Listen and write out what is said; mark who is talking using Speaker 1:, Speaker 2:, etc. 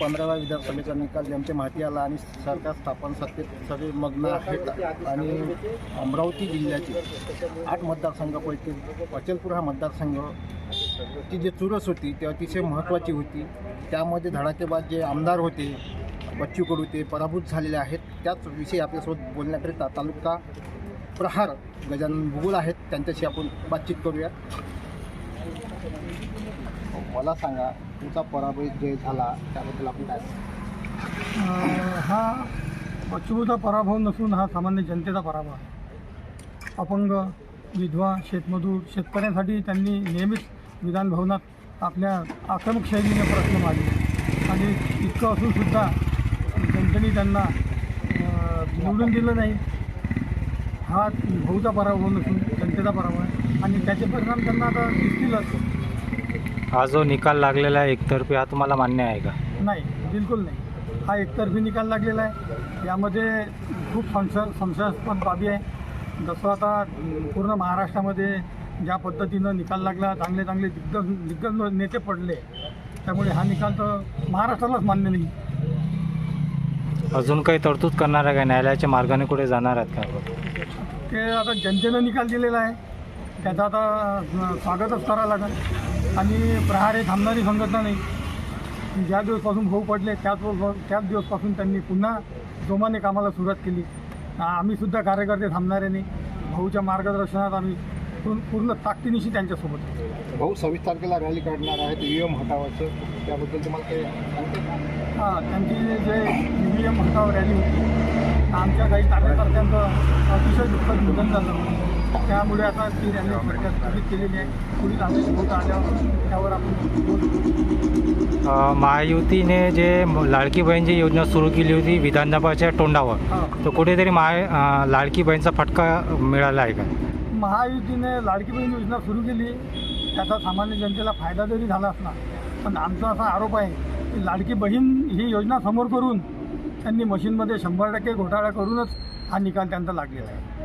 Speaker 1: पंधराव्या विधानसभेचा निकाल ज्यांच्या माहिती आला आणि सरकार स्थापन सत्तेत सगळे मग्न आहेत. आणि अमरावती जिल्ह्याचे आठ मतदारसंघापैकी अचलपूर हा मतदारसंघ ती जी चुरस होती ती अतिशय महत्त्वाची होती. त्यामध्ये धडाकेबाज जे आमदार होते बच्चू कडू ते पराभूत झालेले आहेत. त्याच विषयी आपल्यासोबत बोलण्याकरिता तालुका प्रहार गजानन भूगोल आहेत. त्यांच्याशी आपण बातचीत करूया मला सांगा तुमचा पराभव जे झाला त्याबद्दल आपण काय
Speaker 2: हा पश्चिमचा पराभव नसून हा सामान्य जनतेचा पराभव आहे. अपंग विधवा शेतमजूर शेतकऱ्यांसाठी त्यांनी नेहमीच विधान भवनात आपल्या आक्रमक शैलीने प्रश्न मांडले. आणि इतकं असूनसुद्धा जनतेने त्यांना निवडून दिलं नाही. हा भाऊचा पराभव नसून जनतेचा पराभव आहे. आणि त्याचे परिणाम त्यांना आता दिसतीलच.
Speaker 3: हा जो निकाल लागलेला आहे एकतर्फी हा तुम्हाला मान्य आहे का?
Speaker 2: नाही बिलकुल नाही. हा एकतर्फी निकाल लागलेला आहे. यामध्ये खूप संशय संशयास्पद बाबी आहे. जसं आता पूर्ण महाराष्ट्रामध्ये ज्या पद्धतीनं निकाल लागला चांगले चांगले दिग्गज दिग्गज नेते पडले. त्यामुळे हा निकाल तर महाराष्ट्रालाच मान्य नाही.
Speaker 3: अजून काही तरतूद करणार आहे का? न्यायालयाच्या मार्गाने कुठे जाणार आहेत का?
Speaker 2: ते आता जनतेनं निकाल दिलेला आहे. त्याचं आता स्वागतच करावं लागेल. आणि प्रहार हे थांबणारी संघटना नाही. ज्या दिवसपासून भाऊ पडले त्याच त्याच दिवसपासून त्यांनी पुन्हा जोमाने कामाला सुरुवात केली. आम्हीसुद्धा कार्यकर्ते थांबणारे नाही. भाऊच्या मार्गदर्शनात आम्ही पूर्ण पूर्ण ताकदीनिशी त्यांच्यासोबत.
Speaker 1: भाऊ सव्वीस तारखेला रॅली काढणार आहेत ई एम हटावाचं. त्याबद्दल तुम्हाला काही
Speaker 2: हां त्यांची जे ई व्ही एम हटाव रॅली होती आमच्या काही कार्यकर्त्यांचं अतिशय दुःखद निधन झालं. त्यामुळे आता ती रॅली थोडक्यात स्थगित केलेली आहे पुढील आदेश होत आल्यावर त्यावर आपण बोलू
Speaker 3: अ, महायुतीने जे म- लाडकी बहीण जी योजना सुरू केली होती विधानसभाच्या तोंडावर
Speaker 2: हां.
Speaker 3: तर कुठेतरी महा अ, लाडकी बहीणचा फटका मिळाला आहे का?
Speaker 2: महायुतीने लाडकी बहीण योजना सुरू केली. त्याचा सामान्य जनतेला फायदा जरी झाला असला पण आमचा असा आरोप आहे की लाडकी बहीण ही योजना समोर करून त्यांनी मशीनमध्ये शंभर टक्के घोटाळा करूनच हा निकाल त्यांचा लागलेला आहे.